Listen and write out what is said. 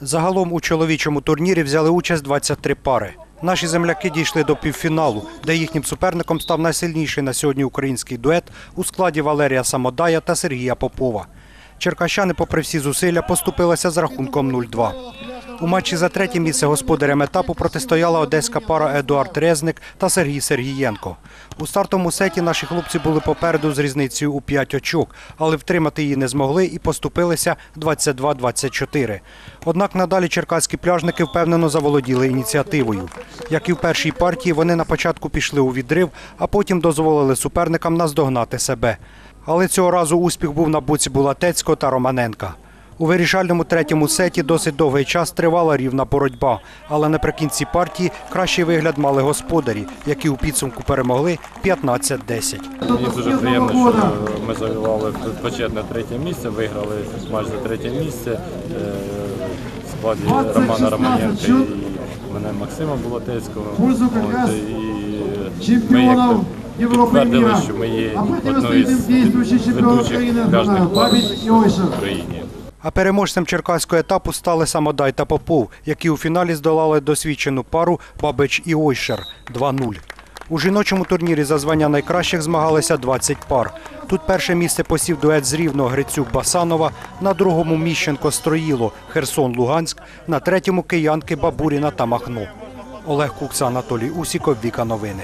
Загалом у чоловічому турнірі взяли участь 23 пари. Наші земляки дійшли до півфіналу, де їхнім суперником став найсильніший на сьогодні український дует у складі Валерія Самодая та Сергія Попова. Черкащани, попри всі зусилля, поступилися з рахунком 0-2. У матчі за третє місце господарям етапу протистояла одеська пара Едуард Резник та Сергій Сергієнко. У стартовому сеті наші хлопці були попереду з різницею у 5 очок, але втримати її не змогли і поступилися 22-24. Однак надалі черкаські пляжники впевнено заволоділи ініціативою. Як і в першій партії, вони на початку пішли у відрив, а потім дозволили суперникам наздогнати себе. Але цього разу успіх був на боці Булатецького та Романенка. У вирішальному третьому сеті досить довгий час тривала рівна боротьба, але наприкінці партії кращий вигляд мали господарі, які у підсумку перемогли 15-10. Мені дуже приємно, що ми завоювали почетне третє місце, виграли матч за третє місце е, в складі Романа Романенка і мене Максима Болотецького. От, і ми як чемпионов Европы и підтвердили, мира. що ми є А мы одною следующим з действующий чемпион ведучих Украины пляжних пар Бабич и Ойша. в Україні. А переможцем черкаського етапу стали Самодай та Попов, які у фіналі здолали досвідчену пару Бабич і Ойшер 2-0. У жіночому турнірі за звання найкращих змагалися 20 пар. Тут перше місце посів дует з Рівного Грицюк Басанова, на другому Міщенко Строїло Херсон Луганськ, на третьому киянки Бабуріна та Махно. Олег Кукса, Анатолій Усіков, Віка Новини.